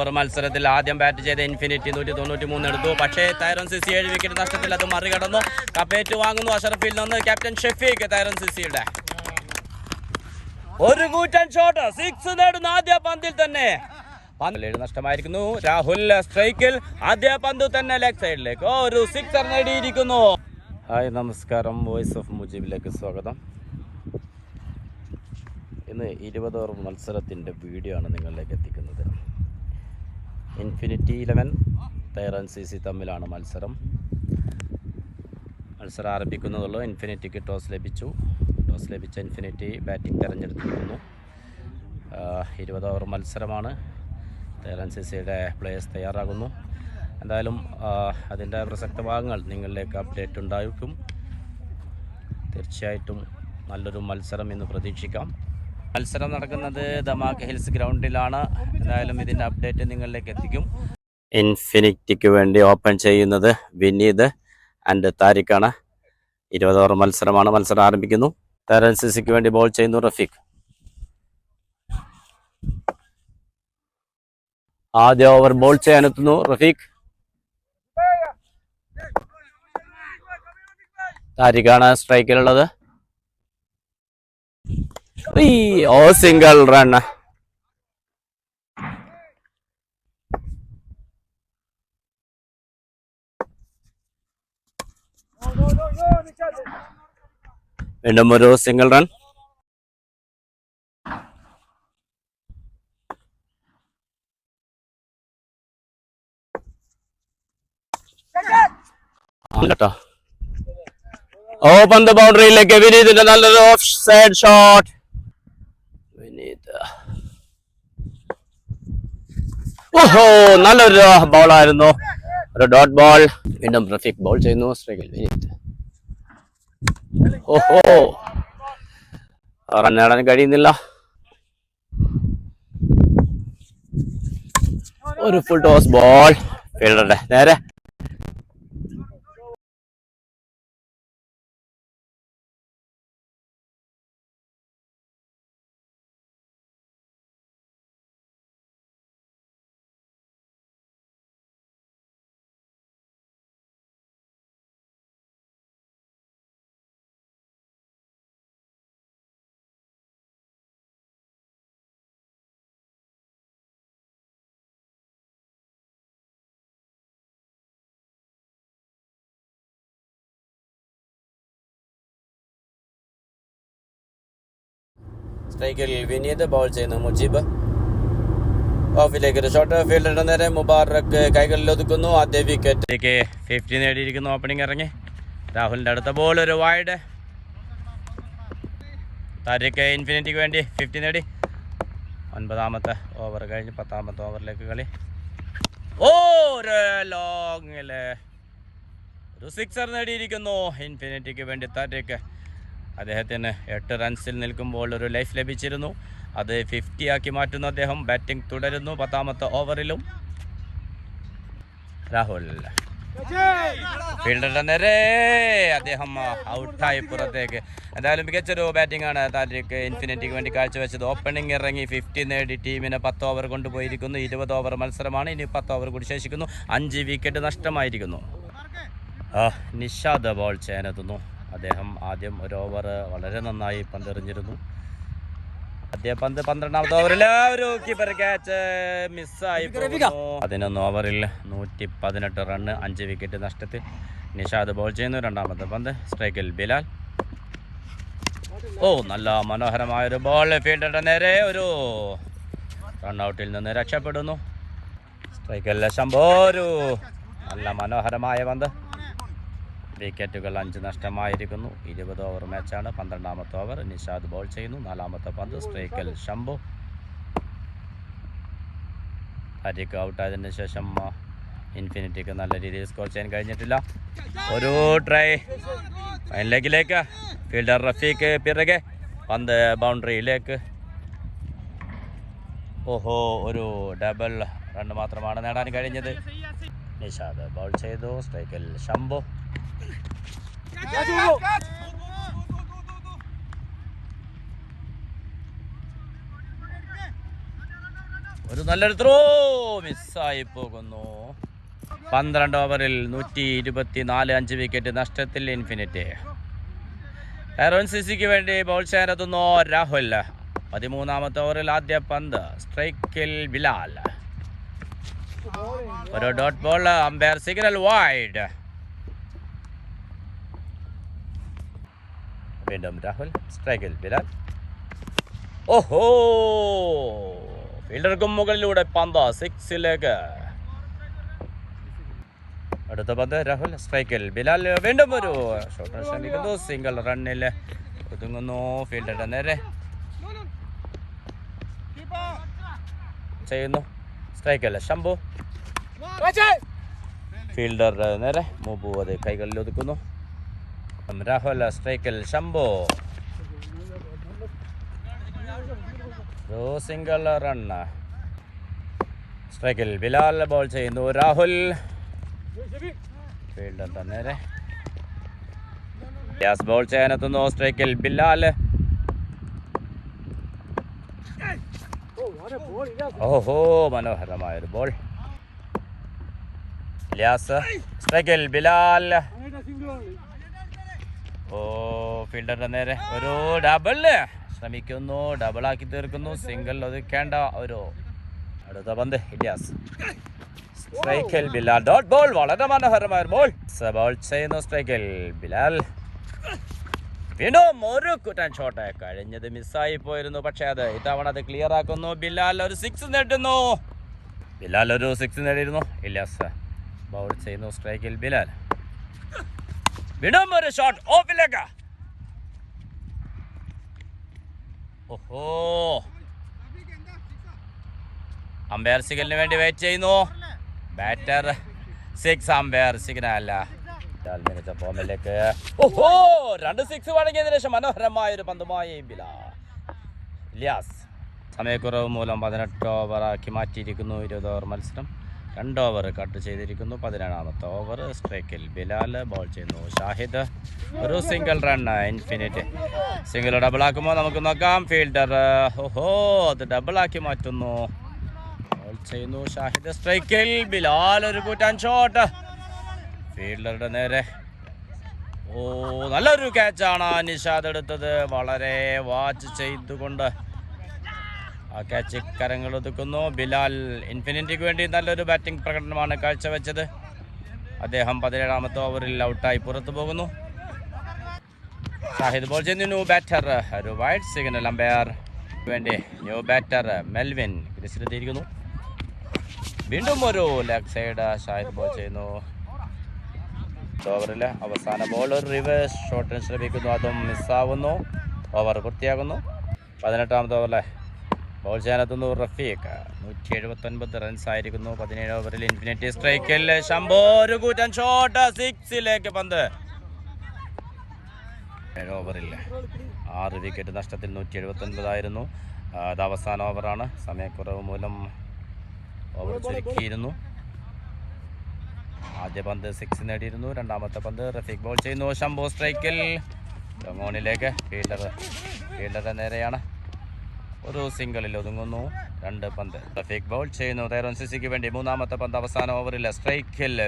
Over മത്സരത്തിൽ ആദ്യം bat ചെയ്ത ഇൻഫിനിറ്റി നൂറ്റി തൊണ്ണൂറ്റി മൂന്ന് എടുത്തു. പക്ഷേ തൈറൻ സിസി ഏഴ് വിക്കറ്റ് നഷ്ടത്തിൽ അത് മറികടന്നു. കപ്പേറ്റ് വാങ്ങുന്നു അഷറഫിൽ നിന്ന് ക്യാപ്റ്റൻ ഷെഫീഖ് സി സിസിയുടെ ഒരു കൂറ്റൻ ഷോട്ട് സിക്സ് നേടുന്ന ആദ്യ പന്തിൽ തന്നെ. പന്തിലേഴ് നഷ്ടമായിരിക്കുന്നു. രാഹുൽ സ്ട്രൈക്കിൽ ആദ്യ പന്ത് തന്നെ ലെഗ് സൈഡിലേക്ക് ഒരു സിക്സർ നേടിയിരിക്കുന്നു. ഹായ് നമസ്കാരം. വോയിസ് ഓഫ് മുജീബിലേക്ക് സ്വാഗതം. ഇന്ന് ഇരുപത് മത്സരത്തിന്റെ വീഡിയോ ആണ് നിങ്ങളിലേക്ക് എത്തിക്കുന്നത്. Infinity Eleven Tyrone C C തമ്മിലാണ് മത്സരം. മത്സരം ആരംഭിക്കുന്നതുള്ളൂ. ഇൻഫിനിറ്റിക്ക് ടോസ് ലഭിച്ചു. ടോസ് ലഭിച്ച ഇൻഫിനിറ്റി ബാറ്റിംഗ് തിരഞ്ഞെടുത്തിരിക്കുന്നു. ഇരുപത് ഓവർ മത്സരമാണ്. തൈറൻ സി സിയുടെ പ്ലേയേഴ്സ് തയ്യാറാകുന്നു. എന്തായാലും അതിന്റെ പ്രസക്ത ഭാഗങ്ങൾ നിങ്ങളിലേക്ക് അപ്ഡേറ്റ് ഉണ്ടായിരിക്കും. തീർച്ചയായിട്ടും നല്ലൊരു മത്സരം ഇന്ന് പ്രതീക്ഷിക്കാം. മത്സരം നടക്കുന്നത് ദമാക് ഹിൽസ് ഗ്രൗണ്ടിലാണ്. എന്തായാലും ഇതിന്റെ അപ്ഡേറ്റ് നിങ്ങളിലേക്ക് എത്തിക്കും. ഇൻഫിനിറ്റിക്ക് വേണ്ടി ഓപ്പൺ ചെയ്യുന്നത് വിനീത് ആൻഡ് താരിഖാണ്. ഇരുപത് ഓവർ മത്സരമാണ്. മത്സരം ആരംഭിക്കുന്നു. തരൻ സിസിക്ക് വേണ്ടി ബോൾ ചെയ്യുന്നു റഫീഖ്. ആദ്യ ഓവർ ബോൾ ചെയ്യാനെത്തുന്നു റഫീഖ്. താരിഖാണ് സ്ട്രൈക്കിലുള്ളത്. ഓ സിംഗിൾ റൺ വീണ്ടും ഒരു സിംഗിൾ റൺ. കേട്ടോ ഓ പന്ത് ബൗണ്ടറിയിലേക്ക് വിനീതിന്റെ നല്ലൊരു ഓഫ് സൈഡ് ഷോട്ട്. ഓഹോ നല്ലൊരു ബോളായിരുന്നു ഒരു ഡോട്ട് ബോൾ വീണ്ടും റഫീഖ് ബോൾ ചെയ്യുന്നു. സ്ട്രൈക്കിൽ ഓഹോ. റൺ നേടാൻ കഴിയുന്നില്ല. ഒരു ഫുൾ ടോസ് ബോൾ ഫീൽഡറുടെ നേരെ. സ്ട്രൈക്കിൽ വിനീത് ബോൾ ചെയ്യുന്നു മുജീബ്. ഓഫിലേക്ക് ഒരു ഷോട്ട് ഫീൽഡറുടെ നേരെ മുബാറക്ക് കൈകളിൽ ഒതുക്കുന്നു. ആദ്യ വിക്കറ്റ് ഫിഫ്റ്റി നേടിയിരിക്കുന്നു. ഓപ്പണിംഗ് ഇറങ്ങി. രാഹുലിന്റെ അടുത്ത ബോൾ ഒരു വൈഡ് താരിക്ക് ഇൻഫിനിറ്റിക്ക് വേണ്ടി ഫിഫ്റ്റി നേടി. ഒൻപതാമത്തെ ഓവർ കഴിഞ്ഞ് പത്താമത്തെ ഓവറിലേക്ക് കളി. ഓ ഒരു ലോങ്ങിൽ ഒരു സിക്സർ നേടിയിരിക്കുന്നു. ഇൻഫിനിറ്റിക്ക് വേണ്ടി താരിക്ക് അദ്ദേഹത്തിന് എട്ട് റൺസിൽ നിൽക്കുമ്പോൾ ഒരു ലൈഫ് ലഭിച്ചിരുന്നു. അത് ഫിഫ്റ്റി ആക്കി മാറ്റുന്നു അദ്ദേഹം ബാറ്റിംഗ് തുടരുന്നു പത്താമത്തെ ഓവറിലും. രാഹുൽ. ഫീൽഡറുടെ നേരെ. അദ്ദേഹം ഔട്ടായി പുറത്തേക്ക്. എന്തായാലും മികച്ചൊരു ബാറ്റിംഗ് ആണ് താരിഖ് ഇൻഫിനിറ്റിക്ക് വേണ്ടി കാഴ്ചവെച്ചത്. ഓപ്പണിംഗ് ഇറങ്ങി ഫിഫ്റ്റി നേടി ടീമിനെ പത്ത് ഓവർ കൊണ്ടുപോയിരിക്കുന്നു. ഇരുപത് ഓവർ മത്സരമാണ്. ഇനി പത്ത് ഓവർ കൂടി ശേഷിക്കുന്നു. അഞ്ച് വിക്കറ്റ് നഷ്ടമായിരിക്കുന്നു. നിഷാദ് ബോൾ ചെയ്യാനെത്തുന്നു അദ്ദേഹം ആദ്യം ഒരു ഓവർ വളരെ നന്നായി പന്തെറിഞ്ഞിരുന്നു. ആദ്യ പന്ത് പന്ത്രണ്ടാമത്തെ ഓവറിൽ ഒരു കീപ്പർ ക്യാച്ച് മിസ്സായി പതിനൊന്ന് ഓവറിൽ നൂറ്റി പതിനെട്ട് റണ്ണ് അഞ്ച് വിക്കറ്റ് നഷ്ടത്തിൽ നിഷാദ് ബോൾ ചെയ്യുന്നു. രണ്ടാമത്തെ പന്ത് സ്ട്രൈക്കിൽ ബിലാൽ. ഓ നല്ല മനോഹരമായ ഒരു ബോൾ ഫീൽഡറുടെ നേരെ ഒരു റൺഔട്ടിൽ നിന്ന് രക്ഷപ്പെടുന്നു. സ്ട്രൈക്കല്ല ശംഭോ ഒരു നല്ല മനോഹരമായ പന്ത്. വിക്കറ്റുകൾ അഞ്ച് നഷ്ടമായിരിക്കുന്നു. ഇരുപത് ഓവർ മാച്ചാണ് പന്ത്രണ്ടാമത്തെ ഓവർ. നിഷാദ് ബോൾ ചെയ്യുന്നു. നാലാമത്തെ പന്ത് സ്ട്രൈക്കൽ ശംഭു. ഹരിക്ക് ഔട്ടായതിന് ശേഷം ഇൻഫിനിറ്റിക്ക് നല്ല രീതിയിൽ സ്കോർ ചെയ്യാൻ കഴിഞ്ഞിട്ടില്ല. ഒരു ട്രൈ. ലെഗിലേക്ക് ഫീൽഡർ റഫീക്ക് പിറകെ. പന്ത് ബൗണ്ടറിയിലേക്ക്. ഓഹോ ഒരു ഡബിൾ റൺ മാത്രമാണ് നേടാൻ കഴിഞ്ഞത്. നിഷാദ് ബൗൾ ചെയ്തു. സ്ട്രൈക്കിൽ ശംഭു. ഒരു നല്ലൊരു ത്രോ മിസ്സായി പോകുന്നു. പന്ത്രണ്ട് ഓവറിൽ നൂറ്റി ഇരുപത്തി നാല് അഞ്ച് വിക്കറ്റ് നഷ്ടത്തിൽ ഇൻഫിനിറ്റ് എറോൻ സിസിക്ക് വേണ്ടി ബോൾ ചേരത്തുന്നു രാഹുൽ. പതിമൂന്നാമത്തെ ഓവറിൽ ആദ്യ പന്ത് സ്ട്രൈക്കിൽ ബിലാൽ ഒരു dot ball umpire signal wide വീണ്ടും രാഹുൽ സ്ട്രൈക്കിൽ ബിലാൽ ഓഹോ! ഫീൽഡർക്കും മുകളിലൂടെ പന്ത് സിക്സിലേക്ക് അടുത്ത പന്ത് രാഹുൽ സ്ട്രൈക്കിൽ ബിലാൽ വീണ്ടും ഒരു ഷോട്ട് ശ്രമിക്കുന്നു സിംഗിൾ റണ്ണിൽ ഒതുങ്ങുന്നു ഫീൽഡറുടെ നേരെ. ചെയ്യുന്നു. സ്ട്രൈക്കല്ല ശംഭു. ഫീൽഡർ നേരെ. മൂബു അത് കൈകളിൽ ഒതുക്കുന്നു. രാഹുൽ സ്ട്രൈക്കിൽ ശംഭു ഒരു സിംഗിൾ റൺ സ്ട്രൈക്കിൽ ബിലാൽ ബോൾ ചെയ്യുന്നു രാഹുൽ ഫീൽഡർ നേരെ യാസ് ബോൾ ചെയ്യാനെത്തുന്നു സ്ട്രൈക്കിൽ ബിലാൽ ഓഹോ മനോഹരമായൊരു ബോൾ ഇലിയാസ് സ്ട്രൈക്കിൽ ബിലാൽ ഓ ഫീൽഡറിന്റെ നേരെ ഒരു ഡബിൾ ശ്രമിക്കുന്നു ഡബിൾ ആക്കി തീർക്കുന്നു. സിംഗിൾ ഒതുക്കേണ്ട ഒരു അടുത്ത പന്ത് ഇലിയാസ്. സ്ട്രൈക്കിൽ ബിലാൽ. ഡോട്ട് ബോൾ വളരെ മനോഹരമായ ബോൾ ബോൾ ചെയ്യുന്നു സ്ട്രൈക്കിൽ ബിലാൽ. വീണ്ടും ഒരു കുറ്റൻ ഷോട്ട് കഴിഞ്ഞത് മിസ്സായി പോയിരുന്നു. പക്ഷേ അത് ഇത്തവണ അത് ക്ലിയർ ആക്കുന്നു. ബിലാൽ ഒരു സിക്സ് നേടുന്നു. ബിലാൽ ഒരു സിക്സ് നേടിയിരുന്നു. ഇല്ലാസ് ബൗൾ ചെയ്യുന്നു സ്ട്രൈക്കിൽ ബിലാൽ. വീണ്ടും ഒരു ഷോട്ട് ഓഫിലേക്ക്. ഓഹോ. അമ്പയർ സിഗ്നലിന് വേണ്ടി വെയിറ്റ് ചെയ്യുന്നു. Batter six umpire signal Bilal മികച്ച ഫോമിലേക്ക് ഓഹോ രണ്ട് സിക്സ് വഴങ്ങിയതിനു ശേഷം മനോഹരമായ ഒരു പന്തുമായി ഇലിയാസ് സമയക്കുറവ് മൂലം പതിനെട്ട് ഓവറാക്കി മാറ്റിയിരിക്കുന്നു. ഇരുപത് ഓവർ മത്സരം. രണ്ട് ഓവർ കട്ട് ചെയ്തിരിക്കുന്നു. പതിനേഴാമത്തെ ഓവർ സ്ട്രൈക്കിൽ ബിലാൽ ബോൾ ചെയ്യുന്നു. ഷാഹിദ് ഒരു single run Infinite single double ആക്കുമ്പോൾ നമുക്ക് നോക്കാം. ഫീൽഡർ ഓഹോ അത് ഡബിൾ ആക്കി മാറ്റുന്നു. ബോൾ ചെയ്യുന്നു ഷാഹിദ്. സ്ട്രൈക്കിൽ ബിലാൽ ഒരു കൂറ്റാൻ ഷോട്ട് ഫീൽഡറുടെ നേരെ. ഓ നല്ലൊരു ക്യാച്ചാണ് നിഷാദ് എടുത്തത്. വളരെ വാച്ച് ചെയ്തുകൊണ്ട് ആ ചിക്കരങ്ങൾ കരങ്ങൾ ഒതുക്കുന്നു. ബിലാൽ ഇൻഫിനിറ്റിക്ക് വേണ്ടി നല്ലൊരു ബാറ്റിംഗ് പ്രകടനമാണ് കാഴ്ചവെച്ചത്. അദ്ദേഹം പതിനേഴാമത്തെ ഓവറിൽ ഔട്ടായി പുറത്തു പോകുന്നു. ഷാഹിദ് ബോൾ ചെയ്യുന്നു ന്യൂ ബാറ്റർ ഒരു വൈഡ് സിഗ്നൽ അമ്പയർ വേണ്ടി ന്യൂ ബാറ്റർ മെൽവിൻ ക്രിസിലെത്തിയിരിക്കുന്നു വീണ്ടും ഒരു ലെഗ് സൈഡ് ഷാഹിദ് ബോൾ ചെയ്യുന്നു. ഓവറിൽ അവസാന ബോൾ ഒരു റിവേഴ്സ് ഷോട്ടിന് ശ്രമിക്കുന്നു. അതും മിസ്സാവുന്നു ഓവർ പൂർത്തിയാകുന്നു. പതിനെട്ടാമത്തെ ഓവറിലെ ബോൾ ചെയ്യാനെത്തുന്നു റഫീഖ് നൂറ്റി എഴുപത്തൊൻപത് റൺസ് ആയിരിക്കുന്നു. പതിനേഴ് ഓവറിൽ ഇൻഫിനിറ്റി സ്ട്രൈക്കിൽ ശംഭോ ഒരു കൂറ്റൻ ഷോട്ട് സിക്സിലേക്ക് പന്ത്. ഏഴ് ഓവറിൽ ആറ് വിക്കറ്റ് നഷ്ടത്തിൽ നൂറ്റി എഴുപത്തൊൻപതായിരുന്നു അത് അവസാന ഓവറാണ് സമയക്കുറവ് മൂലം ഓവർ ചുരുക്കിയിരുന്നു. ആദ്യ പന്ത് സിക്സ് നേടിയിരുന്നു. രണ്ടാമത്തെ പന്ത് റഫീഖ് ബോൾ ചെയ്യുന്നു. ശംഭോ സ്ട്രൈക്കിൽ ഡൊങ്ങോണിലേക്ക് ഫീൽഡർ ഫീൽഡറുടെ നേരെയാണ്. ഒരു സിംഗിളിൽ ഒതുങ്ങുന്നു. രണ്ട് പന്ത്. റഫീഖ് ബോൾ ചെയ്യുന്നു. തൈറോൻ സിസിക്ക് വേണ്ടി മൂന്നാമത്തെ പന്ത് അവസാന ഓവറിൽ സ്ട്രൈക്കിൽ.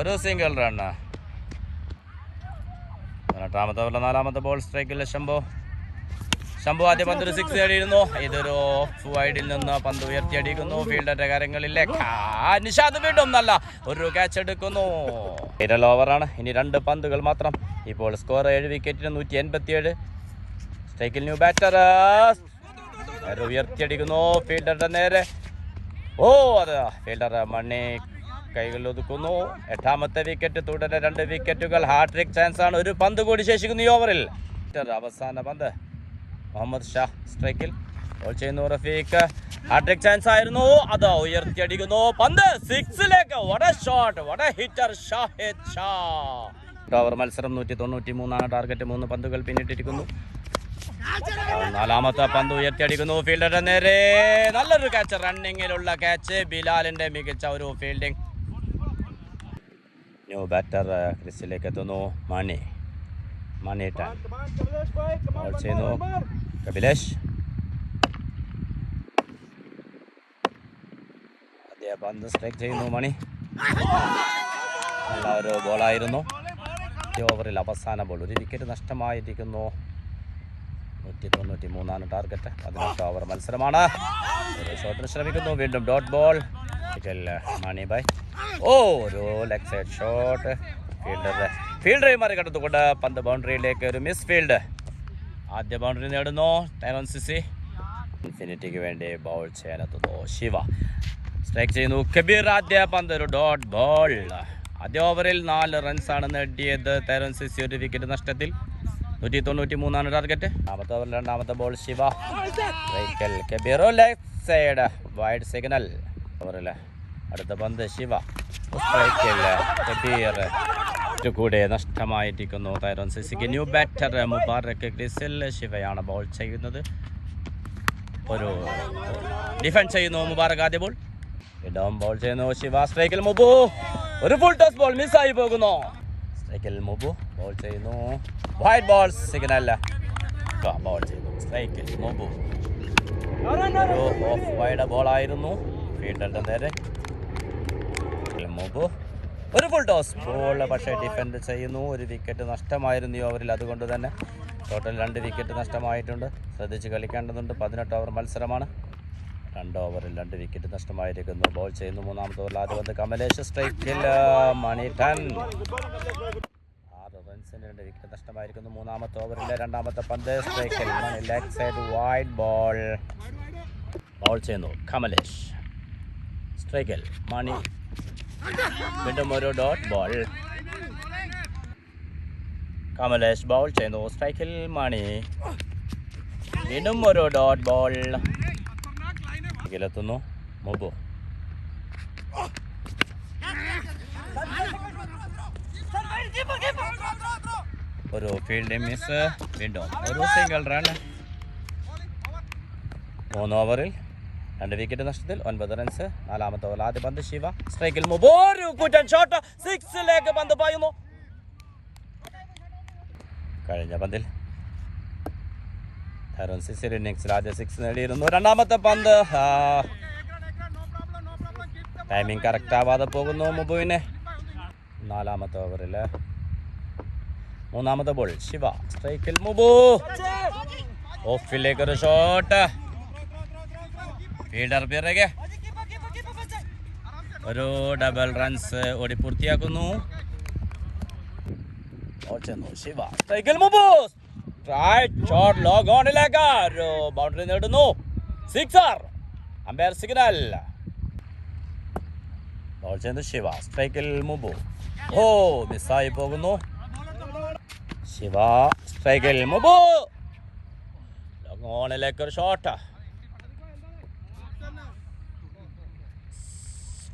ഒരു സിംഗിൾ റണ്ണ്. പതിനെട്ടാമത്തെ ഓവറിലെ നാലാമത്തെ ബോൾ സ്ട്രൈക്കിൽ ശംഭു ശംഭു ആദ്യ പന്ത് ഒരു സിക്സ് നേടിയിരുന്നു ഇതൊരു ഓഫ് വൈഡിൽ നിന്ന് പന്ത് ഉയർത്തിയടിക്കുന്നു. ഫീൽഡറിന്റെ കാര്യങ്ങളിലേക്ക് ആ, നിഷാദ് വീണ്ടും നല്ല ഒരു ക്യാച്ച് എടുക്കുന്നു. വിരൽ ഓവറാണ് ഇനി രണ്ട് പന്തുകൾ മാത്രം. ഇപ്പോൾ സ്കോർ ഏഴ് വിക്കറ്റിന് നൂറ്റി എൺപത്തിയേഴ്. സ്ട്രൈക്കിൽ ന്യൂ ബാറ്റർ ഉയർത്തിയടിക്കുന്നു. ഫീൽഡറുടെ നേരെ. ഓ അത് ഫീൽഡർ മണ്ണി കൈകളിൽ ഒതുക്കുന്നു. എട്ടാമത്തെ വിക്കറ്റ് തുടരെ രണ്ട് വിക്കറ്റുകൾ ഹാട്രിക് ചാൻസ് ആണ്. ഒരു പന്ത് കൂടി ശേഷിക്കുന്നു ഈ ഓവറിൽ അവസാന പന്ത്. മുഹമ്മദ് ഷാ സ്ട്രൈക്കിൽ. ഗോൾ ചെയ്യുന്നു റഫീഖ്. ഹാട്രിക് ചാൻസ് ആയിരുന്നു. അത് ഉയർത്തിയടിക്കുന്നു. പന്ത് സിക്സിലേക്ക്. What a shot what a hitter Shahid Shah. Tower മത്സരം നൂറ്റി തൊണ്ണൂറ്റി മൂന്നാണ് ടാർഗറ്റ് മൂന്ന് പന്തുകൾ പിന്നിട്ടിരിക്കുന്നു. നാലാമത്തെ പന്ത് ഉയർത്തിയടിക്കുന്നു. ഫീൽഡറുടെ നേരെ. നല്ലൊരു ക്യാച്ച് റണ്ണിങ്ങിലുള്ള ക്യാച്ച് ബിലാലിന്റെ മികച്ച ഒരു ഫീൽഡിംഗ് ന്യൂ ബാറ്റർ ക്രിസിലേക്ക് എത്തുന്നു. മണി. ബോൾ ചെയ്യുന്നു കപിലേഷ് അദ്ദേഹം പന്ത് സ്ട്രൈക്ക് ചെയ്യുന്നു മണി. നല്ല ഒരു ബോളായിരുന്നു ഓവറിൽ അവസാന ബോൾ ഒരു വിക്കറ്റ് നഷ്ടമായിരിക്കുന്നു. നൂറ്റി തൊണ്ണൂറ്റി മൂന്നാണ് ടാർഗറ്റ് പതിനെട്ട് ഓവർ മത്സരമാണ് ഷോട്ടിന് ശ്രമിക്കുന്നു. വീണ്ടും ഡോട്ട് ബോൾ മണി ബൈ ഓ ഒരു ലെഗ് സൈഡ് ഷോട്ട് ഫീൽഡറുടെ ഫീൽഡറെ മറികടത്തുകൊണ്ട് പന്ത് ബൗണ്ടറിയിലേക്ക് ഒരു മിസ് ഫീൽഡ്. ആദ്യ ബൗണ്ടറി നേടുന്നു. Tyrone C C. ഇൻഫിനിറ്റിക്ക് വേണ്ടി ബൗൾ ചെയ്യാനെത്തുന്നു ശിവ. സ്ട്രൈക്ക് ചെയ്യുന്നു. കബീർ ആദ്യ പന്ത് ഒരു ഡോട്ട് ബോൾ. ആദ്യ ഓവറിൽ നാല് റൺസാണ് നേടിയത് തേരൻ സിസി ഒരു വിക്കറ്റ് നഷ്ടത്തിൽ. നൂറ്റി തൊണ്ണൂറ്റി മൂന്നാണ് ടാർഗറ്റ് രണ്ടാമത്തെ ഓവറിൽ രണ്ടാമത്തെ ball Shiva. Kabir left side wide signal ഓവറിൽ അടുത്ത പന്ത് ശിവ. കബീർ. ഇത് കൂടെ നഷ്ടമായിരിക്കുന്നു. തൈറോൺ സിസിക്ക് ന്യൂ ബാറ്റർ മുബാറക് ക്രിസിൽ ശിവയാണ് ബോൾ ചെയ്യുന്നത്. ഒരു ഡിഫൻസ് ചെയ്യുന്നു മുബാറക് ആദ്യ ബോൾ ഇടം ബോൾ ചെയ്യുന്നു ശിവ. സ്ട്രൈക്കിൽ മുബു. ഒരു ഫുൾ ടോസ് ബോൾ മിസ്സായി പോകുന്നു. സ്ട്രൈക്കിൽ മുബു ബോൾ ചെയ്യുന്നു. വൈറ്റ് ബോൾ സിഗ്നൽ ബോൾ ചെയ്യുന്നു. സ്ട്രൈക്കിൽ മുബു. ഓഫ് വൈഡ് ബോൾ ആയിരുന്നു. ഫീൽഡറിന്റെ നേരെ. മുബു. ഒരു ഫുൾ ടോസ് ബോൾ പക്ഷേ ഡിഫെൻഡ് ചെയ്യുന്നു. ഒരു വിക്കറ്റ് നഷ്ടമായിരുന്നു ഈ ഓവറിൽ അതുകൊണ്ട് തന്നെ ടോട്ടൽ രണ്ട് വിക്കറ്റ് നഷ്ടമായിട്ടുണ്ട്. ശ്രദ്ധിച്ച് കളിക്കേണ്ടതുണ്ട്. പതിനെട്ട് ഓവർ മത്സരമാണ്. രണ്ട് ഓവറിൽ രണ്ട് വിക്കറ്റ് നഷ്ടമായിരിക്കുന്നു. ബോൾ ചെയ്യുന്നു. മൂന്നാമത്തെ ഓവറിൽ ആദ്യം വന്ന് കമലേഷ് സ്ട്രൈക്കിൽ മണി ടൺ. ആറ് റൺസിന് രണ്ട് വിക്കറ്റ് നഷ്ടമായിരിക്കുന്നു. മൂന്നാമത്തെ ഓവറിലെ രണ്ടാമത്തെ പന്ത്. സ്ട്രൈക്കിൽ Mani leg side wide ball ball ചെയ്യുന്നു കമലേഷ്. സ്ട്രൈക്കിൽ മണി വീണ്ടും ഡോട്ട് ബോൾ കമലേഷ് ബോൾ ചെയ്യുന്നു. സ്ട്രൈക്കിൽ മണി. വീണ്ടും ഒരു ഡോട്ട് ബോൾ എത്തുന്നു മുബു. ഒരു ഫീൽഡ് മിസ് വീണ്ടും ഒരു സിംഗിൾ റൺ മൂന്ന് ഓവറിൽ രണ്ട് വിക്കറ്റ് നഷ്ടത്തിൽ ഒൻപത് റൺസ് നാലാമത്തെ ഓവർ ആദ്യ പന്ത് ശിവ. സ്ട്രൈക്കിൽ ഒരു കുറ്റൻ ഷോട്ട് സിക്സിലേക്ക് പന്ത് പായുന്നു. കഴിഞ്ഞ പന്തിൽ ഹെറോൻ സിക്സ് ഇന്നിങ്സിൽ ആദ്യ സിക്സ് നേടിയിരുന്നു. രണ്ടാമത്തെ പന്ത് ടൈമിംഗ് കറക്റ്റ് ആവാതെ പോകുന്നു മുബുവിനെ. നാലാമത്തെ ഓവറിൽ മൂന്നാമത്തെ ബോൾ ശിവ സ്ട്രൈക്കിൽ മുബു. ഓഫിലേക്ക് ഒരു ഷോട്ട് ഫീൽഡർ പിറകെ ഒരു ഡബിൾ റൺസ് ഓടി പൂർത്തിയാക്കുന്നു. ബൗണ്ടറി നേടുന്നു. സിക്സർ അമ്പയർ സിഗ്നൽ ബോൾ ചെയ്യുന്നു ശിവ. സ്ട്രൈക്കിൽ മുബു ഓ മിസ്സായി പോകുന്നു. ശിവ സ്ട്രൈക്കിൽ മുബു ഓണിലേക്ക് ഒരു ഷോട്ട്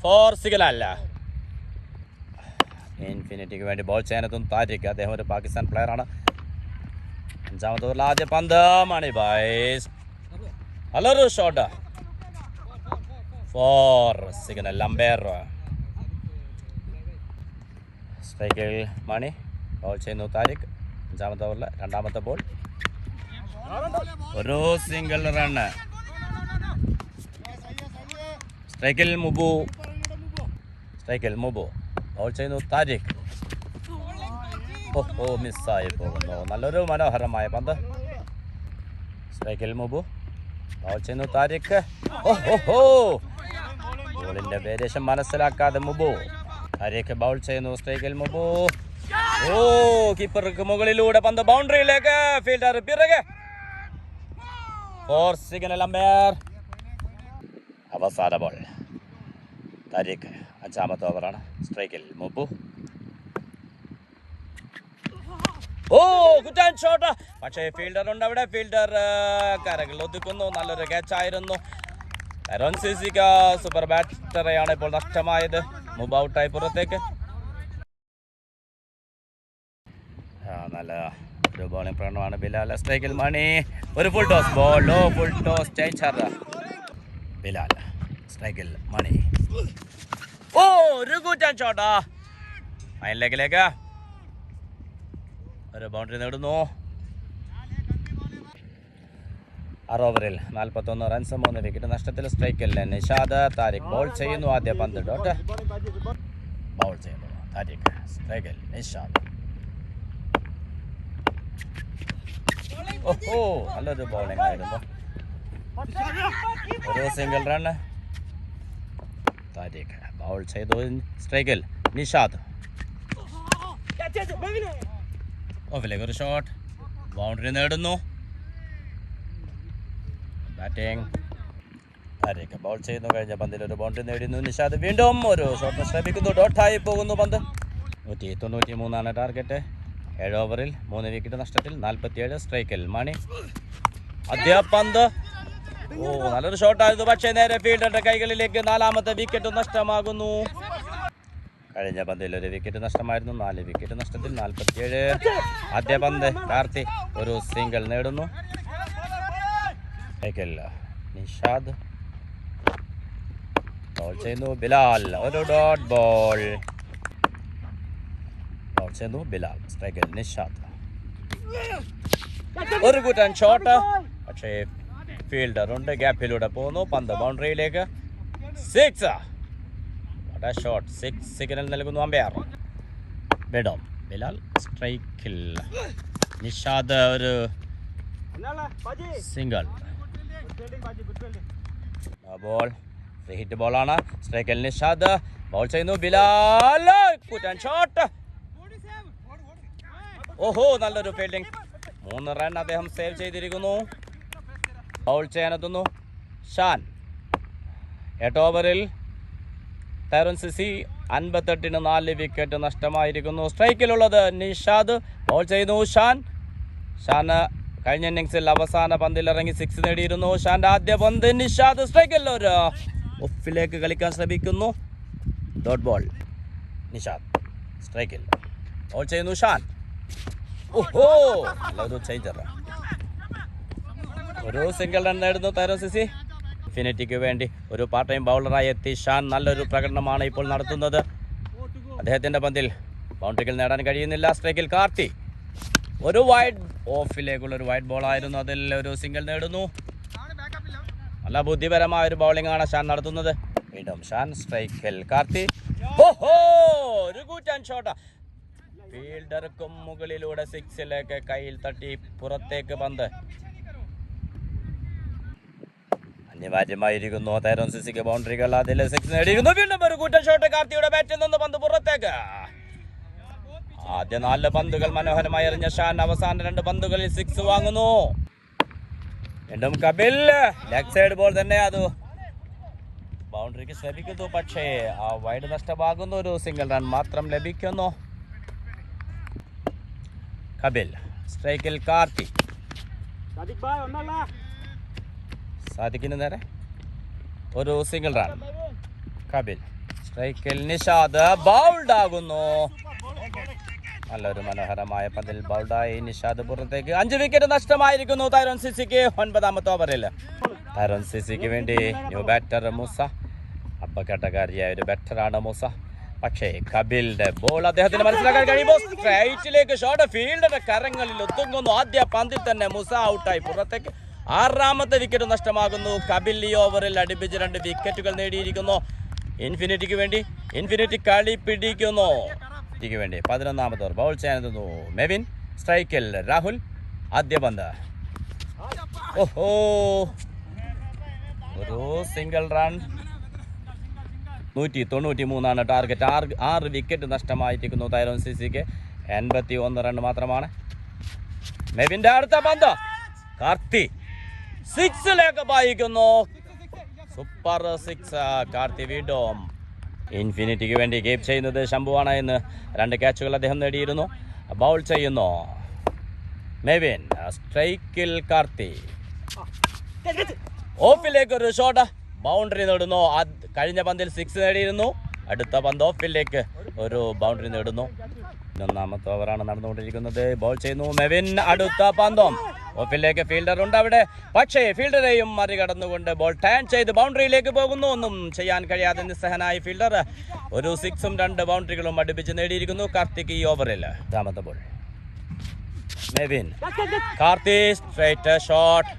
ഫോർ സിഗ്നൽ ഇൻഫിനിറ്റിക്ക് വേണ്ടി ബോൾ ചെയ്യാനെത്തും താരിഖ്. അദ്ദേഹം ഒരു പാകിസ്ഥാൻ പ്ലെയറാണ് അഞ്ചാമത്തെ ഓവറിൽ ആദ്യ പന്ത്. മണി ബൈസ്. നല്ലൊരു ഷോട്ട് ഫോർ സിഗ്നൽ അമ്പയർ സ്ട്രൈക്കിൽ മണി. ബോൾ ചെയ്യുന്നു താരിഖ്. അഞ്ചാമത്തെ ഓവറിൽ രണ്ടാമത്തെ ബോൾ ഒരു സിംഗിൾ റണ്ണ് സ്ട്രൈക്കിൽ മുബു. സ്ട്രൈക്കിൽ മുബു ബോൾ ചെയ്യുന്നു താരിഖ് ഓ മിസ്സായി പോകുന്നു നല്ലൊരു മനോഹരമായ പന്ത്. സ്ട്രൈക്കിൽ മുബു ബോൾ ചെയ്യുന്നു താരിഖ് ഓഹോ ബോളിന്റെ വേരിയേഷൻ മനസ്സിലാക്കാതെ മുബു താരിഖ് ബൗൾ ചെയ്യുന്നു സ്ട്രൈക്കിൽ മുബു ഓ കീപ്പർക്ക് മുകളിലൂടെ പന്ത്. ബൗണ്ടറിയിലേക്ക് ഫീൽഡർ പിറകെ. ഫോർ സിഗ്നൽ അമ്പയർ അവസാന ബോൾ താരിഖ് അഞ്ചാമത്തെ ഓവറാണ്. സ്ട്രൈക്കിൽ മുബു. ഓ പക്ഷേ ഫീൽഡർ ഉണ്ട് അവിടെ. ഫീൽഡർ കരകൾ ഒതുക്കുന്നു. നല്ലൊരു ക്യാച്ച് ആയിരുന്നു. അരോൺ സിസിക്ക് സൂപ്പർ ബാറ്ററെയാണ് ഇപ്പോൾ നഷ്ടമായത്. മുബ് ഔട്ടായി പുറത്തേക്ക്. നല്ല ഒരു ബോളിംഗ് പ്രകടനമാണ് ബിലാൽ. സ്ട്രൈക്കിൽ മണി. ഒരു full toss ball full toss changer Bilal. സ്ട്രൈക്കിൽ മണി ഓ ഒരു കൂറ്റാൻ ഷോട്ടാ അയലിലേക്കിലേക്ക്. ഒരു ബൗണ്ടറി നേടുന്നു. ആറ് ഓവറിൽ നാൽപ്പത്തൊന്ന് റൺസ് മൂന്ന് വിക്കറ്റ് നഷ്ടത്തിൽ സ്ട്രൈക്കിൽ നിഷാദ്. താരിഖ് ബോൾ ചെയ്യുന്നു ആദ്യ പന്ത്. ഡോട്ട് ബൗൾ ചെയ്യുന്നു. താരിഖ് സ്ട്രൈക്കിൽ നിഷാദ്. ഓഹോ നല്ലൊരു ബൗളിംഗ് ആയിരുന്നു. ഒരു സിംഗിൾ റൺ താരിഖ് ബൗൾ ചെയ്തു. സ്ട്രൈക്കിൽ നിഷാദ്. ഓഫിലേക്ക് ഒരു ഷോട്ട്. ബൗണ്ടറി നേടുന്നു. ബാറ്റിംഗ് താരിഖ് ബൗൾ ചെയ്യുന്നു. കഴിഞ്ഞ പന്തിൽ ഒരു ബൗണ്ടറി നേടുന്നു നിഷാദ് വീണ്ടും ഒരു ഷോട്ട് ശ്രമിക്കുന്നു ഡോട്ടായി പോകുന്നു പന്ത്. നൂറ്റി തൊണ്ണൂറ്റി മൂന്നാണ് ടാർഗറ്റ് ഏഴ് ഓവറിൽ മൂന്ന് വിക്കറ്റ് നഷ്ടത്തിൽ നാൽപ്പത്തിയേഴ് സ്ട്രൈക്കിൽ മണി. അതേ പന്ത്. ഓ നല്ലൊരു ഷോട്ടായിരുന്നു പക്ഷേ നേരെ ഫീൽഡറുടെ കൈകളിലേക്ക് നാലാമത്തെ വിക്കറ്റ് നഷ്ടമാകുന്നു. കഴിഞ്ഞ പന്തിൽ ഒരു വിക്കറ്റ് നഷ്ടമായിരുന്നു. നാല് വിക്കറ്റ് നഷ്ടത്തിൽ നാൽപ്പത്തിയേഴ്. ആദ്യ പന്ത് കാർത്തി ഒരു സിംഗിൾ നേടുന്നു. നിഷാദ്. ബോൾ ചെയ്യുന്നു ബിലാൽ. ഒരു ഡോട്ട് ബോൾ ബോൾ ചെയ്യുന്നു ബിലാൽ. സ്ട്രൈക്കിൽ നിഷാദ്. ഒരു കൂറ്റൻ ഷോട്ട് പക്ഷേ ഫീൽഡർ ഉണ്ട്. ഗ്യാപ്പിലൂടെ പോകുന്നു. പന്ത് ബൗണ്ടറിയിലേക്ക് സിക്സ് ഷോട്ട് സിക്സ് സിഗ്നൽ നൽകുന്നു അമ്പയർ ബെഡോം ബിലാൽ സ്ട്രൈക്കിൽ. നിഷാദ് ഒരു സിംഗിൾ ബോൾ ഹിറ്റ് ബോളാണ് സ്ട്രൈക്കിൽ നിഷാദ്. ബോൾ ചെയ്യുന്നു ബിലാൽ. ഷോട്ട് ഓഹോ നല്ലൊരു ഫീൽഡിംഗ് മൂന്ന് റൺ അദ്ദേഹം സേവ് ചെയ്തിരിക്കുന്നു. ബൗൾ ചെയ്യാനെത്തുന്നു. ഷാൻ. എട്ട് ഓവറിൽ തരുൺ സിസി അൻപത്തെട്ടിന് നാല് വിക്കറ്റ് നഷ്ടമായിരിക്കുന്നു. സ്ട്രൈക്കിലുള്ളത് നിഷാദ്. ബോൾ ചെയ്യുന്നു ഷാൻ. ഷാൻ കഴിഞ്ഞ ഇന്നിങ്സിൽ അവസാന പന്തിൽ ഇറങ്ങി സിക്സ് നേടിയിരുന്നു. ഷാന്റെ ആദ്യ പന്ത് നിഷാദ്. സ്ട്രൈക്കിൽ ഒരു ഒഫിലേക്ക് കളിക്കാൻ ശ്രമിക്കുന്നു. Dot ball Nishad. സ്ട്രൈക്കിൽ ബോൾ ചെയ്യുന്നു ഷാൻ. ഓഹോ. ചേഞ്ചർ ഒരു സിംഗിൾ റൺ നേടുന്നു തരുൺ സിസി. ഇൻഫിനിറ്റിക്ക് വേണ്ടി ഒരു പാർട്ട് ടൈം ബൗളറായി എത്തി ഷാൻ നല്ലൊരു പ്രകടനമാണ് ഇപ്പോൾ നടത്തുന്നത്. അദ്ദേഹത്തിന്റെ പന്തിൽ ബൗണ്ടറികൾ നേടാൻ കഴിയുന്നില്ല. സ്ട്രൈക്കിൽ കാർത്തി. ഒരു വൈഡ് ഓഫിലേക്കുള്ള ഒരു വൈഡ് ബോൾ ആയിരുന്നു. അതിൽ ഒരു സിംഗിൾ നേടുന്നു. നല്ല ബുദ്ധിപരമായ ഒരു ബൗളിംഗ് ആണ് ഷാൻ നടത്തുന്നത്. വീണ്ടും ഷാൻ സ്ട്രൈക്കിൽ കാർത്തി. ഓഹോ! ഒരു ഫീൽഡർക്കും മുകളിലൂടെ സിക്സിലേക്ക് കയ്യിൽ തട്ടി പുറത്തേക്ക് പന്ത്. അനിവാര്യമായിരിക്കുന്നു. തേരോൺ സിസിക്ക് ബൗണ്ടറികൾ അതിൽ സിക്സ് നേടിയിരുന്നു. വീണ്ടും ഒരു കൂറ്റൻ ഷോട്ട് കാർത്തിയുടെ ബാറ്റിൽ നിന്ന് പന്ത് പുറത്തേക്ക്. ആദ്യ നാല് പന്തുകൾ മനോഹരമായി എറിഞ്ഞ ഷാൻ അവസാന രണ്ട് പന്തുകളിൽ സിക്സ് വാങ്ങുന്നു. വീണ്ടും കപിൽ. ലെഗ് സൈഡ് ബോൾ തന്നെ അത് ബൗണ്ടറിക്ക് ശ്രമിക്കുന്നു. പക്ഷേ ആ വൈഡ് നഷ്ടമാകുന്ന. ഒരു സിംഗിൾ റൺ മാത്രം ലഭിക്കുന്നു. കപിൽ സ്ട്രൈക്കിൽ കാർത്തി. സാദിഖിന് നേരെ ഒരു സിംഗിൾ റൺ കപിൽ. സ്ട്രൈക്കിൽ നിഷാദ് ബൗൾഡ് ആകുന്നു നല്ലൊരു മനോഹരമായ പതിൽ ബൗൾഡായി നിഷാദ് പുറത്തേക്ക്. അഞ്ച് വിക്കറ്റ് നഷ്ടമായിരിക്കുന്നു തരുൺ സിസിക്ക്. ഒൻപതാമത്തെ ഓവറിൽ. തരുൺ സിസിക്ക് വേണ്ടി ന്യൂ ബാറ്റർ മൂസ. അപ്പക്കെട്ടക്കാരിയായ ഒരു ബാറ്ററാണ് മൂസ. പക്ഷേ കപിലിന്റെ ബോൾ അദ്ദേഹത്തിന് മനസ്സിലാക്കാൻ കഴിയുമ്പോൾ സ്ട്രൈറ്റിലേക്ക് ഷോട്ട് ഫീൽഡിന്റെ കരങ്ങളിൽ ഒത്തുങ്ങുന്നു ആദ്യ പന്തിൽ തന്നെ മുസ ഔട്ടായി പുറത്തേക്ക്. ആറാമത്തെ വിക്കറ്റ് നഷ്ടമാകുന്നു. കപിൽ ഈ ഓവറിൽ അടുപ്പിച്ച് രണ്ട് വിക്കറ്റുകൾ നേടിയിരിക്കുന്നു. ഇൻഫിനിറ്റിക്ക് വേണ്ടി ഇൻഫിനിറ്റി കളി പിടിക്കുന്നു. ക്ക് വേണ്ടി പതിനൊന്നാമത്തെ ഓവർ ബൗൾ ചെയ്യാനെത്തുന്നു മെവിൻ സ്ട്രൈക്കിൽ രാഹുൽ ആദ്യ പന്ത്. ഓഹോ. ഒരു സിംഗിൾ റൺ നൂറ്റി തൊണ്ണൂറ്റി മൂന്നാണ് ടാർഗറ്റ് ആറ് ആറ് വിക്കറ്റ് നഷ്ടമായിരിക്കുന്നു തൈറോൺ സി സിക്ക് എൺപത്തി ഒന്ന് റൺ മാത്രമാണ്. മെവിന്റെ അടുത്ത പന്ത്. കാർത്തി. സിക്സിലേക്ക് പായിക്കുന്നു സൂപ്പർ സിക്സ്. കാർത്തി വീണ്ടും ഇൻഫിനിറ്റിക്ക് വേണ്ടി ഗെയിം ചെയ്യുന്നത് ശംഭുവാണ് എന്ന് രണ്ട് ക്യാച്ചുകൾ അദ്ദേഹം നേടിയിരുന്നു. ബൗൾ ചെയ്യുന്നു. മെവിൻ സ്ട്രൈക്കിൽ കാർത്തി. ഓഫിലേക്ക് ഒരു ഷോട്ട് ബൗണ്ടറി നേടുന്നു. കഴിഞ്ഞ പന്തിൽ സിക്സ് നേടിയിരുന്നു. അടുത്ത പന്ത് ഓഫിലേക്ക് ഒരു ബൗണ്ടറി നേടുന്നു. ഒന്നാമത്തെ ഓവറാണ് നടന്നുകൊണ്ടിരിക്കുന്നത്. ബോൾ ചെയ്യുന്നു മെവിൻ. അടുത്ത പന്തം. ഓഫിലേക്ക് ഫീൽഡർ ഉണ്ട് അവിടെ. പക്ഷേ ഫീൽഡറെയും മറികടന്നുകൊണ്ട് ബോൾ ടേൺ ചെയ്ത് ബൗണ്ടറിയിലേക്ക് പോകുന്നു. ഒന്നും ചെയ്യാൻ കഴിയാതെ നിസ്സഹനായ ഫീൽഡർ ഒരു സിക്സും രണ്ട് ബൗണ്ടറികളും അടുപ്പിച്ച് നേടിയിരിക്കുന്നു കാർത്തിക് ഈ ഓവറിൽ. രണ്ടാമത്തെ ball Mevin. Karthi straight shot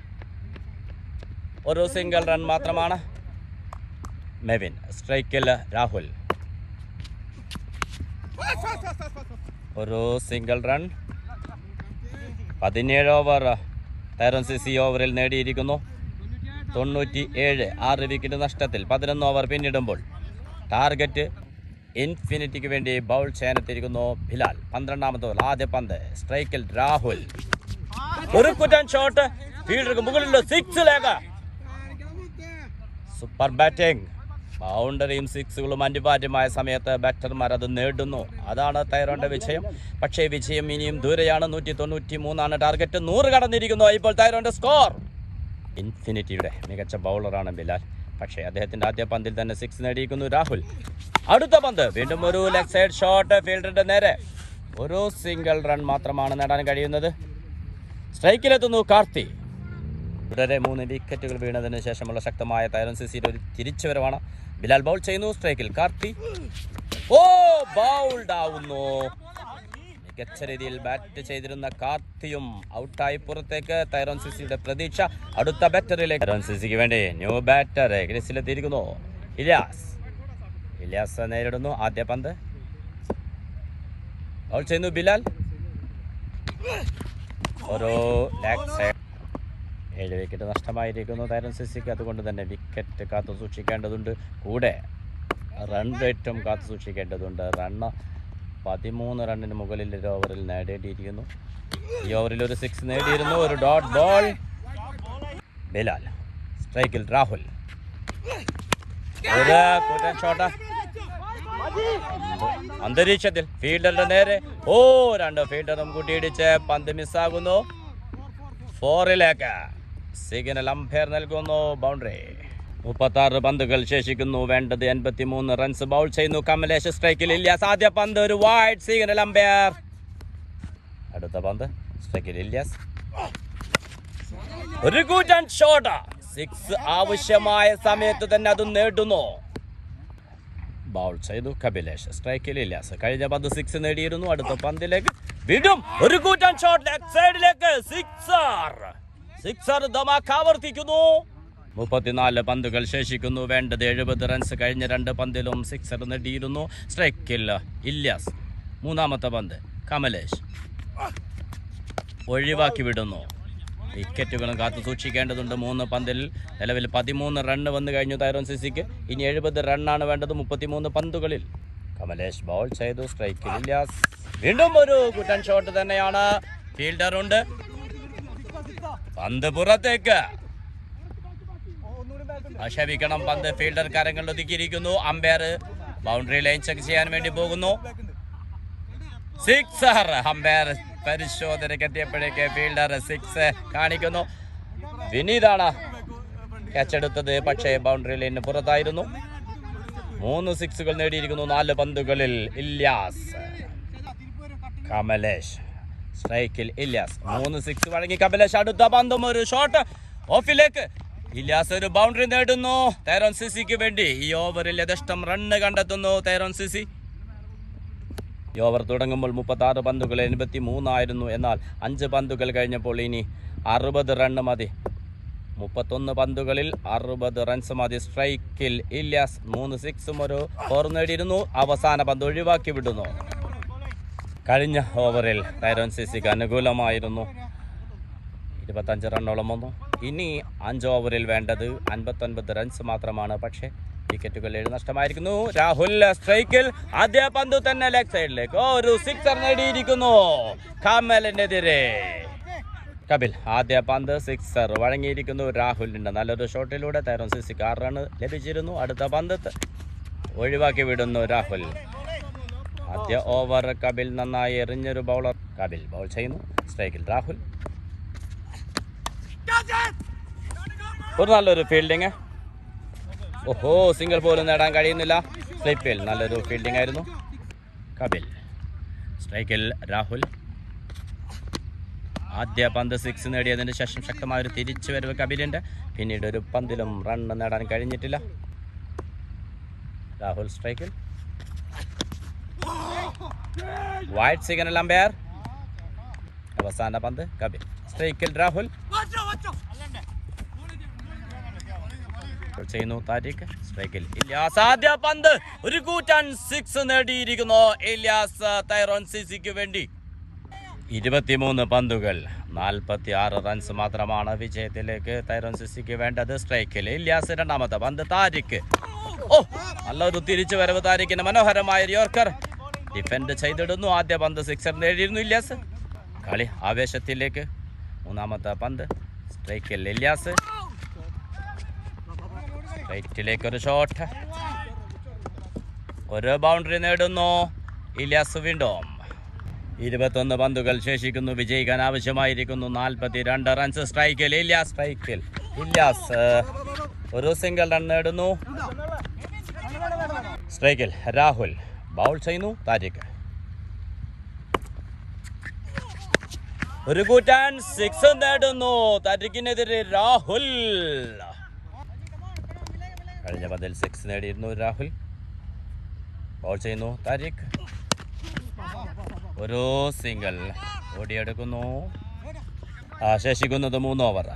ഒരു സിംഗിൾ റൺ മാത്രമാണ്. മെവിൻ സ്ട്രൈക്കിൽ രാഹുൽ. ഒരു സിംഗിൾ റൺ പതിനേഴ് ഓവർ തൈറൻ സി ഓവറിൽ നേടിയിരിക്കുന്നു. തൊണ്ണൂറ്റി ഏഴ് ആറ് വിക്കറ്റ് നഷ്ടത്തിൽ പതിനൊന്ന് ഓവർ പിന്നിടുമ്പോൾ ടാർഗറ്റ് ഇൻഫിനിറ്റിക്ക് വേണ്ടി ബൗൾ ചെയ്യാനെത്തിയിരിക്കുന്നു ബിലാൽ. പന്ത്രണ്ടാമത്തെ ഓവർ ആദ്യ പന്ത് സ്ട്രൈക്കിൽ രാഹുൽ. ഒരു കുറ്റൻ ഷോട്ട് ഫീൽഡർക്ക് മുകളിലുള്ള സിക്സിലേക്ക് സൂപ്പർ ബാറ്റിംഗ് ബൗണ്ടറിയും സിക്സുകളും അനിവാര്യമായ സമയത്ത് ബാറ്റർമാർ അത് നേടുന്നു. അതാണ് തൈറോന്റെ വിജയം. പക്ഷേ വിജയം ഇനിയും ദൂരെയാണ്. നൂറ്റി തൊണ്ണൂറ്റി മൂന്നാണ് ടാർഗറ്റ് നൂറ് കടന്നിരിക്കുന്നു. ഇപ്പോൾ തൈറോന്റെ സ്കോർ ഇൻഫിനിറ്റിയുടെ മികച്ച ബൗളറാണ് ബിലാൽ. പക്ഷേ അദ്ദേഹത്തിന്റെ ആദ്യ പന്തിൽ തന്നെ സിക്സ് നേടിയിരിക്കുന്നു രാഹുൽ. അടുത്ത പന്ത്. വീണ്ടും ഒരു ലെഗ് സൈഡ് ഷോട്ട് ഫീൽഡറിന്റെ നേരെ. ഒരു സിംഗിൾ റൺ മാത്രമാണ് നേടാൻ കഴിയുന്നത്. സ്ട്രൈക്കിലെത്തുന്നു കാർത്തി. തുടരെ മൂന്ന് വിക്കറ്റുകൾ വീണതിന് ശേഷമുള്ള ശക്തമായ തൈറൻ സിസിയുടെ ഒരു തിരിച്ചുവരവാണ്. ബിലാൽ ബൗൾ ചെയ്യുന്നു. സ്ട്രൈക്കിൽ കാർത്തി. ഓ ബൗൾഡ് ആവുന്നു. മികച്ച രീതിയിൽ ബാറ്റ് ചെയ്തിരുന്ന കാർത്തിയും ഔട്ടായി പുറത്തേക്ക്. തൈറോൺ സിസിയുടെ പ്രതീക്ഷ അടുത്ത ബാറ്ററിലേക്ക് തൈറോൺ സിസിക്ക് വേണ്ടി ന്യൂ ബാറ്റർ ക്രിസിലെത്തിയിരിക്കുന്നു ഇലിയാസ്. ഇലിയാസ് നേരിടുന്നു. ആദ്യ പന്ത്. ബൗൾ ചെയ്യുന്നു ബിലാൽ. ലെഗ് സൈഡ് ഏഴ് വിക്കറ്റ് നഷ്ടമായിരിക്കുന്നു. തൈറൻ സിസിക്ക് അതുകൊണ്ട് തന്നെ വിക്കറ്റ് കാത്തു സൂക്ഷിക്കേണ്ടതുണ്ട്. കൂടെ റൺ കാത്തു സൂക്ഷിക്കേണ്ടതുണ്ട്. റണ്ണ് പതിമൂന്ന് റണ്ണിന് മുകളിൽ ഒരു ഓവറിൽ നേടേണ്ടിയിരിക്കുന്നു. ഈ ഓവറിൽ ഒരു സിക്സ് നേടിയിരുന്നു. ഒരു ഡോട്ട് ബോൾ ബിലാൽ സ്ട്രൈക്കിൽ രാഹുൽ. അന്തരീക്ഷത്തിൽ ഫീൽഡറിന്റെ നേരെ. ഓ രണ്ട് ഫീൽഡറും കൂട്ടിയിടിച്ച് പന്ത് മിസ്സാകുന്നു ഫോറിലേക്ക് സിഗ്നൽ അമ്പയർ നൽകുന്നു ബൗണ്ടറി മുപ്പത്തി ആറ് പന്തുകൾ ശേഷിക്കുന്നു. വേണ്ടത് എൺപത്തി മൂന്ന് റൺസ് ബൗൾ ചെയ്യുന്നു. കമലേഷ് സ്ട്രൈക്കിൽ ഇല്ല. സാധ്യ പന്ത് ഒരു വൈഡ് സിഗ്നൽ അമ്പയർ അടുത്ത പന്ത് സ്ട്രൈക്കിൽ ഇല്ല. ഒരു കൂറ്റൻ ഷോട്ട് സിക്സ് ആവശ്യമായ സമയത്ത് തന്നെ അത് നേടുന്നു. ബൗൾ ചെയ്തു. കപിലേഷ് സ്ട്രൈക്കിൽ ഇല്ലാസ് കഴിഞ്ഞ പന്ത് സിക്സ് നേടിയിരുന്നു. അടുത്ത പന്തിലേക്ക് വീണ്ടും ഒരു കൂറ്റൻ ഷോട്ട് ലെഗ് സൈഡിലേക്ക് സിക്സർ സിക്സർ ധമാക്ക് ആവർത്തിക്കുന്നു. മുപ്പത്തിനാല് പന്തുകൾ ശേഷിക്കുന്നു. വേണ്ടത് എഴുപത് റൺസ് കഴിഞ്ഞ രണ്ട് പന്തിലും സിക്സർ നേടിയിരുന്നു. സ്ട്രൈക്കിൽ ഇല്യാസ്. മൂന്നാമത്തെ പന്ത് കമലേഷ്. ഒഴിവാക്കി വിടുന്നു. വിക്കറ്റുകളും കാത്തു സൂക്ഷിക്കേണ്ടതുണ്ട്. മൂന്ന് പന്തിൽ നിലവിൽ പതിമൂന്ന് റണ്ണ് വന്നു കഴിഞ്ഞു തൈറോൺ സിസിക്ക്. ഇനി എഴുപത് റണ്ണാണ് വേണ്ടത് മുപ്പത്തിമൂന്ന് പന്തുകളിൽ. കമലേഷ് ബൗൾ ചെയ്തു. സ്ട്രൈക്കിൽ ഇല്ലാസ് വീണ്ടും ഒരു കുട്ടൻ ഷോട്ട് തന്നെയാണ്. ഫീൽഡർ ഉണ്ട്. പന്ത് പുറത്തേക്ക്. ക്ഷമിക്കണം പന്ത് ഫീൽഡർ കരങ്ങളിൽ ഒതുക്കിയിരിക്കുന്നു. അമ്പയർ ബൗണ്ടറി ലൈൻ ചെക്ക് ചെയ്യാൻ വേണ്ടി പോകുന്നു. സിക്സർ അമ്പയർ പരിശോധനയ്ക്ക് എത്തിയപ്പോഴേക്ക് ഫീൽഡർ സിക്സ് കാണിക്കുന്നു. വിനീതാണ് കച്ചെടുത്തത് പക്ഷേ ബൗണ്ടറി ലൈനിന് പുറത്തായിരുന്നു. മൂന്ന് സിക്സുകൾ നേടിയിരിക്കുന്നു നാല് പന്തുകളിൽ ഇല്യാസ്. കമലേഷ്. സ്ട്രൈക്കിൽ ഇല്ലാസ് മൂന്ന് സിക്സ് വഴങ്ങി കപിലേഷ്. അടുത്ത പന്തും ഒരു ഷോട്ട് ഓഫിലേക്ക്. ഇല്ലാസ് ഒരു ബൗണ്ടറി നേടുന്നു. തേരോൻ സിസിക്ക് വേണ്ടി ഈ ഓവറിൽ യഥേഷ്ടം റണ്ണ് കണ്ടെത്തുന്നു തേരോൻ സിസി. ഈ ഓവർ തുടങ്ങുമ്പോൾ മുപ്പത്തി ആറ് പന്തുകൾ എൺപത്തി മൂന്നായിരുന്നു എന്നാൽ അഞ്ച് പന്തുകൾ കഴിഞ്ഞപ്പോൾ ഇനി അറുപത് റണ്ണ് മതി. മുപ്പത്തൊന്ന് പന്തുകളിൽ അറുപത് റൺസ് മതി. സ്ട്രൈക്കിൽ ഇല്ലാസ് മൂന്ന് സിക്സും ഒരു ഫോർ നേടിയിരുന്നു. അവസാന പന്ത് ഒഴിവാക്കി വിടുന്നു. കഴിഞ്ഞ ഓവറിൽ തൈറോൻ സിസിക്ക് അനുകൂലമായിരുന്നു. ഇരുപത്തഞ്ച് റണ്ണോളം വന്നു. ഇനി അഞ്ച് ഓവറിൽ വേണ്ടത് അൻപത്തൊൻപത് റൺസ് മാത്രമാണ്. പക്ഷേ വിക്കറ്റുകൾ ഏഴ് നഷ്ടമായിരിക്കുന്നു. രാഹുൽ സ്ട്രൈക്കിൽ ആദ്യ പന്ത് തന്നെ ലെഗ് സൈഡിലേക്ക് ഒരു സിക്സർ നേടിയിരിക്കുന്നു. കമലിനെതിരെ. കപിൽ ആദ്യ പന്ത് സിക്സർ വഴങ്ങിയിരിക്കുന്നു. രാഹുലിന്റെ നല്ലൊരു ഷോട്ടിലൂടെ തൈറോൺ സിസിക്ക് ആറ് റൺ ലഭിച്ചിരുന്നു. അടുത്ത പന്ത് ഒഴിവാക്കി വിടുന്നു രാഹുൽ. ആദ്യ ഓവർ കപിൽ നന്നായി എറിഞ്ഞൊരു ബൗളർ. കപിൽ ബൗൾ ചെയ്യുന്നു. സ്ട്രൈക്കിൽ രാഹുൽ. ഒരു നല്ലൊരു ഫീൽഡിങ് ഓഹോ സിംഗിൾ പോലും നേടാൻ കഴിയുന്നില്ല. സ്ലിപ്പിൽ നല്ലൊരു ഫീൽഡിംഗ് ആയിരുന്നു. കപിൽ. സ്ട്രൈക്കിൽ രാഹുൽ. ആദ്യ പന്ത് സിക്സ് നേടിയതിന് ശേഷം ശക്തമായ ഒരു തിരിച്ചു തിരിച്ചുവരവ് കപിലിന്റെ പിന്നീട് ഒരു പന്തിലും റൺ നേടാൻ കഴിഞ്ഞിട്ടില്ല. രാഹുൽ സ്ട്രൈക്കിൽ. വൈറ്റ് സിഗ്നൽ അമ്പയർ അവസാന പന്ത് കബി സ്ട്രൈക്കിൽ രാഹുൽ ചെയ്യുന്നു താരിഖ്. സ്ട്രൈക്കിൽ ഇല്യാസ്. ആദ്യ പന്ത്. ഒരു കൂറ്റൻ സിക്സ് നേടിയിരിക്കുന്നു. ഇല്യാസ് തൈറോൺ സിസിക്ക് വേണ്ടി. ഇരുപത്തിമൂന്ന് പന്തുകൾ. നാൽപ്പത്തി ആറ് റൺസ് മാത്രമാണ് വിജയത്തിലേക്ക് തൈറോൺ സിസിക്ക് വേണ്ടത്. സ്ട്രൈക്കിൽ ഇല്യാസ് രണ്ടാമത്തെ പന്ത് താരിഖ്. ഓ നല്ലൊരു തിരിച്ചു വരവ് താരിഖിന് മനോഹരമായ യോർക്കർ. ഡിഫെൻഡ് ചെയ്തിടുന്നു. ആദ്യ പന്ത് സിക്സർ നേടിയിരുന്നു ഇല്യാസ്. കളി ആവേശത്തിലേക്ക്. മൂന്നാമത്തെ പന്ത് സ്ട്രൈക്കിൽ ഇല്യാസ്. സ്ട്രൈറ്റിലേക്ക് ഒരു ഷോട്ട് ഒരു ബൗണ്ടറി നേടുന്നു. ഇല്യാസ് വീണ്ടും. ഇരുപത്തൊന്ന് പന്തുകൾ ശേഷിക്കുന്നു. വിജയിക്കാൻ ആവശ്യമായിരിക്കുന്നു. നാൽപ്പത്തി രണ്ട് റൺസ് സ്ട്രൈക്കിൽ ഇല്യാസ്. സ്ട്രൈക്കിൽ ഇല്യാസ് ഒരു സിംഗിൾ റൺ നേടുന്നു. സ്ട്രൈക്കിൽ രാഹുൽ ബൗൾ ചെയ്യുന്നു താരിഖ് ഒരു കൂറ്റാൻ സിക്സ് നേടുന്നു. താരിഖിനെതിരെ രാഹുൽ. കഴിഞ്ഞ പന്തിൽ സിക്സ് നേടിയിരുന്നു രാഹുൽ. ബോൾ ചെയ്യുന്നു താരിഖ് ഒരു സിംഗിൾ ഓടിയെടുക്കുന്നു. ശേഷിക്കുന്നത് മൂന്ന് ഓവർ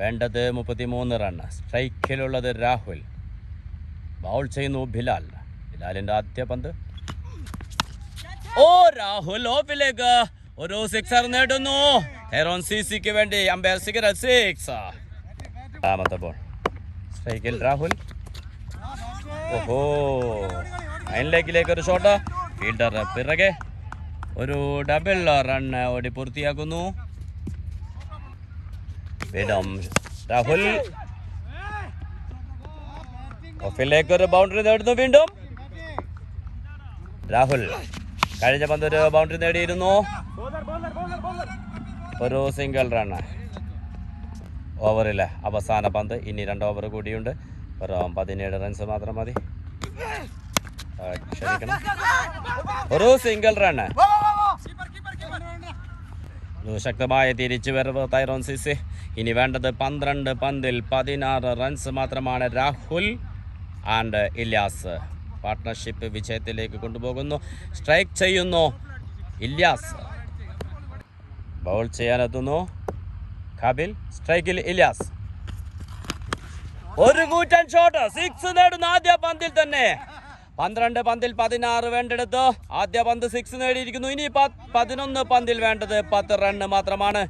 വേണ്ടത് മുപ്പത്തി മൂന്ന് റൺ സ്ട്രൈക്കിലുള്ളത് രാഹുൽ. ബൗൾ ചെയ്യുന്നു ബിലാൽ ബിലാലിന്റെ ആദ്യ പന്ത്. ഓ രാഹുൽ ഓഫിലേക്ക് ഒരു സിക്സർ നേടുന്നു. ഹെറോൺ സി സിക്ക് വേണ്ടി അമ്പയർ സിഗരൽ സിക്സ് രണ്ടാമത്തെ ബോൾ സ്ട്രൈക്കിൽ രാഹുൽ. ഓഹോ. നൈൻ ലെഗിലേക്ക് ഒരു ഷോട്ട് ഫീൽഡർ പിറകെ ഒരു ഡബിൾ റൺ ഓടി പൂർത്തിയാക്കുന്നു. രാഹുൽ. ഓഫിലേക്ക് ഒരു ബൗണ്ടറി നേടുന്നു. വീണ്ടും രാഹുൽ കഴിഞ്ഞ പന്തൊരു ഒരു ബൗണ്ടറി നേടിയിരുന്നു. ഒരു സിംഗിൾ റൺ ഓവറിലെ അവസാന പന്ത്. ഇനി രണ്ട് ഓവർ കൂടിയുണ്ട്. ഒരു പതിനേഴ് റൺസ് മാത്രം മതി. ക്ഷമിക്കണം ഒരു സിംഗിൾ റണ് ശക്തമായ തിരിച്ചു വരവ് തൈറോൺ സിസി ഇനി വേണ്ടത് പന്ത്രണ്ട് പന്തിൽ പതിനാറ് റൺസ് മാത്രമാണ് രാഹുൽ ആൻഡ് ഇല്യാസ്. പാർട്ട്ണർഷിപ്പ് വിജയത്തിലേക്ക് കൊണ്ടുപോകുന്നു. സ്ട്രൈക്ക് ചെയ്യുന്നു. ഇല്യാസ്. ബൗൾ ചെയ്യാനെത്തുന്നു. കബിൽ സ്ട്രൈക്കിൽ ഇല്യാസ്. ഒരു കൂറ്റൻ ഷോട്ട് സിക്സ് നേടുന്ന ആദ്യ പന്തിൽ തന്നെ. പന്ത്രണ്ട് പന്തിൽ പതിനാറ് വേണ്ടെടുത്ത്. ആദ്യ പന്ത് സിക്സ് നേടിയിരിക്കുന്നു. ഇനി പതിനൊന്ന് പന്തിൽ വേണ്ടത് പത്ത് റണ്ണ് മാത്രമാണ്.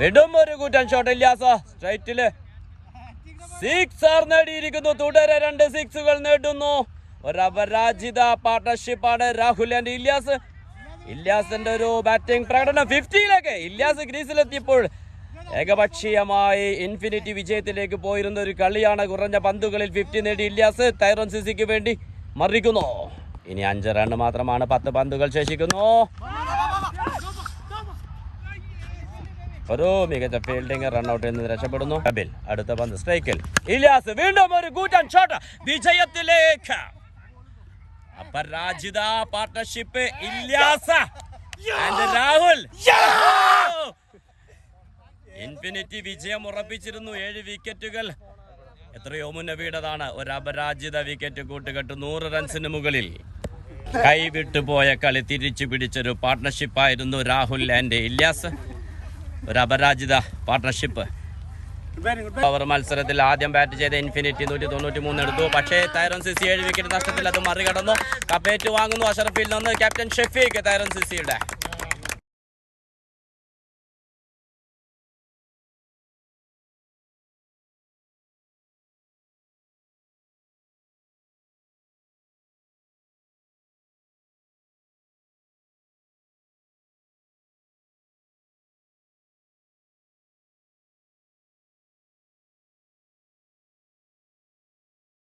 വീണ്ടും ഒരു കൂറ്റൻ ഷോട്ട് ഇല്ലാസ് സ്ട്രൈറ്റിൽ സിക്സർ നേടിയിരിക്കുന്നു. തുടരെ രണ്ട് സിക്സുകൾ നേടുന്നു. ഒരു അപരാജിത പാർട്ണർഷിപ്പാണ് രാഹുൽ ആൻഡ് ഇല്യാസ്. ഇല്യാസിന്റെ ഒരു ബാറ്റിംഗ് പ്രകടനം ഫിഫ്റ്റിയിലേക്ക് ഇല്യാസ് ക്രീസിലെത്തിയപ്പോൾ ഏകപക്ഷീയമായി ഇൻഫിനിറ്റി വിജയത്തിലേക്ക് പോയിരുന്ന ഒരു കളിയാണ് കുറഞ്ഞ പന്തുകളിൽ ഫിഫ്റ്റി നേടി ഇല്യാസ്. തൈറോൺ സിസിക്ക് വേണ്ടി മറിക്കുന്നു. ഇനി അഞ്ച് റൺ മാത്രമാണ് പത്ത് പന്തുകൾ ശേഷിക്കുന്നു. ഒരു മികച്ച ഫീൽഡിംഗ് റൺഔട്ടിൽ നിന്ന് രക്ഷപ്പെടുന്നു. കബിൽ അടുത്ത പന്ത്. സ്ട്രൈക്കിൽ. ഇലിയാസ് വീണ്ടും ഒരു കൂറ്റൻ ഷോട്ട് വിജയത്തിലേക്ക്. അപരാജിത പാർട്ണർഷിപ്പ് ഇല്യാസ ആൻഡ് രാഹുൽ. ഇൻഫിനിറ്റി വിജയം ഉറപ്പിച്ചിരുന്നു. ഏഴ് വിക്കറ്റുകൾ എത്രയോ മുന്നേ വീണതാണ്. ഒരു അപരാജിത വിക്കറ്റ് കൂട്ടുകെട്ട് നൂറ് റൺസിന് മുകളിൽ. കൈവിട്ടുപോയ കളി തിരിച്ചു പിടിച്ചൊരു പാർട്ണർഷിപ്പായിരുന്നു രാഹുൽ ആൻഡ് ഇല്യാസ്. ഒരു അപരാജിത പാർട്ണർഷിപ്പ് ഓവർ മത്സരത്തിൽ ആദ്യം ബാറ്റ് ചെയ്ത ഇൻഫിനിറ്റി നൂറ്റി തൊണ്ണൂറ്റി മൂന്ന് എടുത്തു. പക്ഷേ തൈറൻ സിസി ഏഴ് വിക്കറ്റ് നഷ്ടത്തിൽ അത് മറികടന്നു. കപ്പേറ്റ് വാങ്ങുന്നു. അഷറഫിൽ നിന്ന് ക്യാപ്റ്റൻ ഷെഫീഖ് തൈറൻ സിസിയുടെ